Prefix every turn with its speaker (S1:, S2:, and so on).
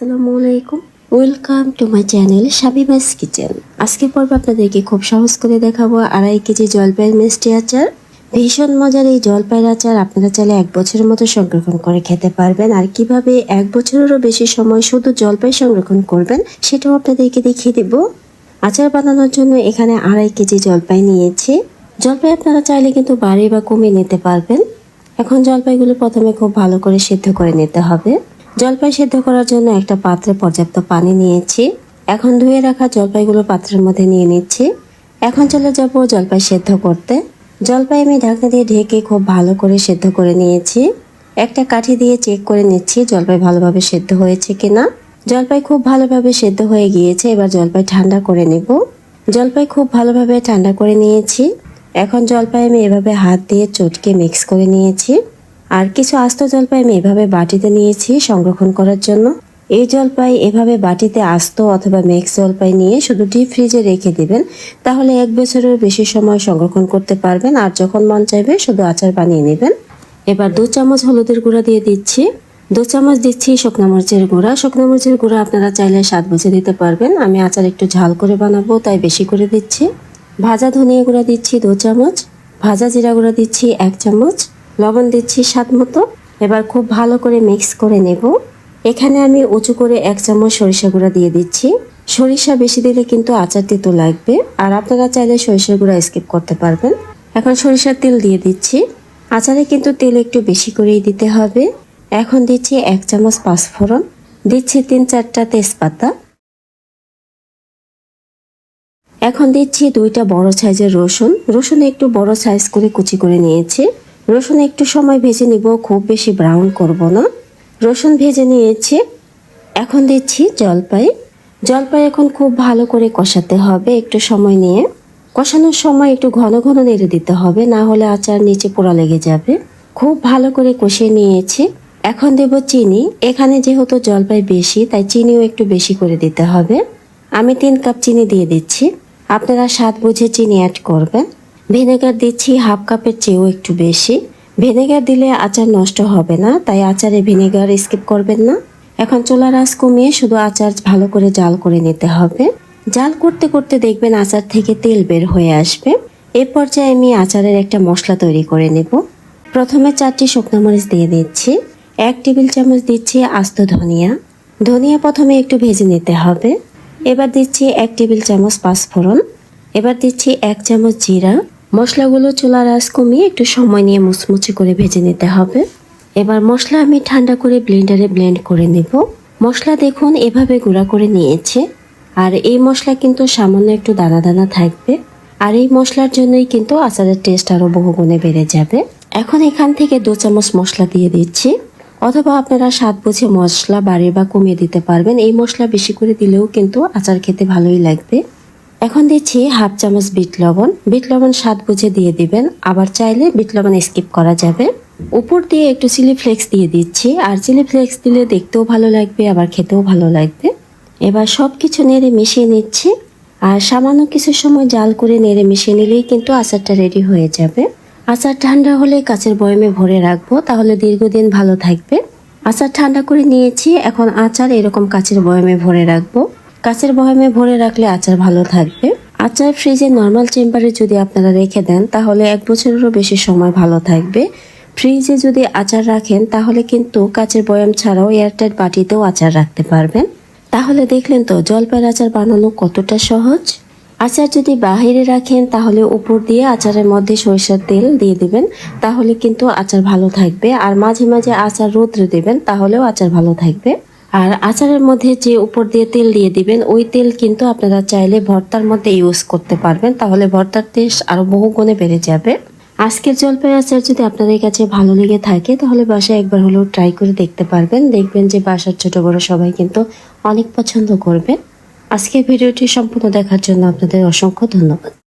S1: আসসালামু আলাইকুম welcome to my channel শাবিমাস কিচেন আজকে পর্ব আপনাদেরকে খুব সহজ করে দেখাবো আড়াই কেজি জলপাইয়ের মিষ্টি আচার। ভীষণ মজার এই জলপাইয়ের আচার আপনারা চাইলে এক বছরের মতো সংরক্ষণ করে খেতে পারবেন। আর কীভাবে এক বছরেরও বেশি সময় শুধু জলপাই সংরক্ষণ করবেন, সেটাও আপনাদেরকে দেখিয়ে দিব। আচার বানানোর জন্য এখানে আড়াই কেজি জলপাই নিয়েছি। জলপাই আপনারা চাইলে কিন্তু বাড়ি বা কমিয়ে নিতে পারবেন। এখন জলপাইগুলো প্রথমে খুব ভালো করে সিদ্ধ করে নিতে হবে। জলপাই সেদ্ধ করার জন্য একটা পাত্রে পর্যাপ্ত পানি নিয়েছি। এখন ধুয়ে রাখা জলপাইগুলো পাত্রের মধ্যে নিয়ে নিচ্ছি। এখন চলে যাব জলপাই সেদ্ধ করতে। জলপাই আমি ঢাকনা দিয়ে ঢেকে খুব ভালো করে সেদ্ধ করে নিয়েছি। একটা কাঠি দিয়ে চেক করে নিচ্ছি জলপাই ভালোভাবে সেদ্ধ হয়েছে কিনা। জলপাই খুব ভালোভাবে সেদ্ধ হয়ে গিয়েছে, এবার জলপাই ঠান্ডা করে নেব। জলপাই খুব ভালোভাবে ঠান্ডা করে নিয়েছি। এখন জলপাই আমি এভাবে হাত দিয়ে চটকে মিক্স করে নিয়েছি। আর কিছু আস্ত জলপাই আমি এভাবে বাটিতে নিয়েছি সংরক্ষণ করার জন্য। এই জলপাই এভাবে বাটিতে আস্ত অথবা মিক্স জলপাই নিয়ে শুধু ডিপ ফ্রিজে রেখে দিবেন। তাহলে এক বছরের বেশি সময় সংরক্ষণ করতে পারবেন আর যখন মন চাইবে শুধু আচার বানিয়ে নেবেন। এবার দু চামচ হলুদের গুঁড়া দিয়ে দিচ্ছি। দু চামচ দিচ্ছি শুকনো মরিচের গুঁড়া। শুকনো মরিচের গুঁড়া আপনারা চাইলে স্বাদ বুঝে দিতে পারবেন। আমি আচার একটু ঝাল করে বানাবো, তাই বেশি করে দিচ্ছি। ভাজা ধনিয়া গুঁড়া দিচ্ছি দু চামচ। ভাজা জিরা গুঁড়া দিচ্ছি এক চামচ। লবণ দিচ্ছি স্বাদ মতো। এবার খুব ভালো করে মিক্স করে নেব। এখানে আমি উঁচু করে এক চামচ সরিষা গুঁড়া দিয়ে দিচ্ছি। সরিষা বেশি দিলে কিন্তু আচার তেতো লাগবে। আর আপনারা চাইলে সরিষার গুঁড়া স্কিপ করতে পারবেন। এখন সরিষার তেল দিয়ে দিচ্ছি। আচারে কিন্তু তেল একটু বেশি করেই দিতে হবে। এখন দিচ্ছি এক চামচ পাঁচফোড়ন। দিচ্ছি তিন চারটা তেজপাতা। এখন দিচ্ছি দুইটা বড় সাইজের রসুন। রসুন একটু বড় সাইজ করে কুচি করে নিয়েছি। রসুন একটু সময় ভেজে নিব, খুব বেশি ব্রাউন করব না। রসুন ভেজে নিয়েছি। এখন দিচ্ছি জলপাই। জলপাই এখন খুব ভালো করে কষাতে হবে একটু সময় নিয়ে। কষানোর সময় একটু ঘন ঘন নেড়ে দিতে হবে, না হলে আচার নিচে পোড়া লেগে যাবে। খুব ভালো করে কষিয়ে নিয়েছি। এখন দেব চিনি। এখানে যেহেতু জলপাই বেশি, তাই চিনিও একটু বেশি করে দিতে হবে। আমি তিন কাপ চিনি দিয়ে দিচ্ছি। আপনারা স্বাদ বুঝে চিনি অ্যাড করবেন। ভিনেগার দিচ্ছি হাফ কাপের চেয়েও একটু বেশি। ভিনেগার দিলে আচার নষ্ট হবে না, তাই আচারে ভিনেগার স্কিপ করবেন না। এখন চুলার আঁচ কমিয়ে শুধু আচার ভালো করে জাল করে নিতে হবে। জাল করতে করতে দেখবেন আচার থেকে তেল বের হয়ে আসবে। এ পর্যায়ে আমি আচারের একটা মশলা তৈরি করে নেব। প্রথমে চারটি শুকনো মরিচ দিয়ে দিচ্ছি। এক টেবিল চামচ দিচ্ছি আস্ত ধনিয়া। ধনিয়া প্রথমে একটু ভেজে নিতে হবে। এবার দিচ্ছি এক টেবিল চামচ পাঁচফোড়ন। এবার দিচ্ছি এক চামচ জিরা। মশলাগুলো চুলার আঁচ কমিয়ে একটু সময় নিয়ে মুচমুচে করে ভেজে নিতে হবে। এবার মশলা আমি ঠান্ডা করে ব্লেন্ডারে ব্লেন্ড করে নেব। মশলা দেখুন এভাবে গুঁড়া করে নিয়েছে। আর এই মশলা কিন্তু সামান্য একটু দানা দানা থাকবে। আর এই মশলার জন্যই কিন্তু আচারের টেস্ট আরও বহুগুণে বেড়ে যাবে। এখন এখান থেকে দু চামচ মশলা দিয়ে দিচ্ছি। অথবা আপনারা স্বাদ বুঝে মশলা বাড়িয়ে বা কমিয়ে দিতে পারবেন। এই মশলা বেশি করে দিলেও কিন্তু আচার খেতে ভালোই লাগবে। এখন দিচ্ছি হাফ চামচ বিট লবণ। বিট লবণ স্বাদ বুঝে দিয়ে দিবেন। আবার চাইলে বিট লবণ স্কিপ করা যাবে। উপর দিয়ে একটু চিলি ফ্লেক্স দিয়ে দিচ্ছি। আর চিলি ফ্লেক্স দিলে দেখতেও ভালো লাগবে, আবার খেতেও ভালো লাগবে। এবার সব কিছু নেড়ে মিশিয়ে নিচ্ছি। আর সামান্য কিছু সময় জাল করে নেড়ে মিশিয়ে নিলেই কিন্তু আচারটা রেডি হয়ে যাবে। আচার ঠান্ডা হলে কাচের বয়মে ভরে রাখব, তাহলে দীর্ঘদিন ভালো থাকবে। আচার ঠান্ডা করে নিয়েছি, এখন আচার এরকম কাচের বয়মে ভরে রাখব। কাচের বয়মে ভরে রাখলে আচার ভালো থাকবে। আচার ফ্রিজে নর্মাল চেম্বারে যদি আপনারা রেখে দেন, তাহলে এক বছরেরও বেশি সময় ভালো থাকবে। ফ্রিজে যদি আচার রাখেন, তাহলে কিন্তু কাচের বয়াম ছাড়াও এয়ারটাইট বাটিতেও আচার রাখতে পারবেন। তাহলে দেখলেন তো, জলপাইয়ের আচার বানানো কতটা সহজ। আচার যদি বাহিরে রাখেন, তাহলে উপর দিয়ে আচারের মধ্যে সরিষার তেল দিয়ে দিবেন, তাহলে কিন্তু আচার ভালো থাকবে। আর মাঝে মাঝে আচার রোদ্রে দেবেন, তাহলেও আচার ভালো থাকবে। আর আচারের মধ্যে যে উপর দিয়ে তেল দিয়ে দিবেন, ওই তেল কিন্তু আপনারা চাইলে ভর্তার মধ্যে ইউজ করতে পারবেন। তাহলে ভর্তার টেস্ট আরও বহু গুণে বেড়ে যাবে। আজকের জলপাই আচার যদি আপনাদের কাছে ভালো লেগে থাকে, তাহলে বাসায় একবার হলেও ট্রাই করে দেখতে পারবেন। দেখবেন যে বাসার ছোট বড় সবাই কিন্তু অনেক পছন্দ করবে। আজকের ভিডিওটি সম্পূর্ণ দেখার জন্য আপনাদের অসংখ্য ধন্যবাদ।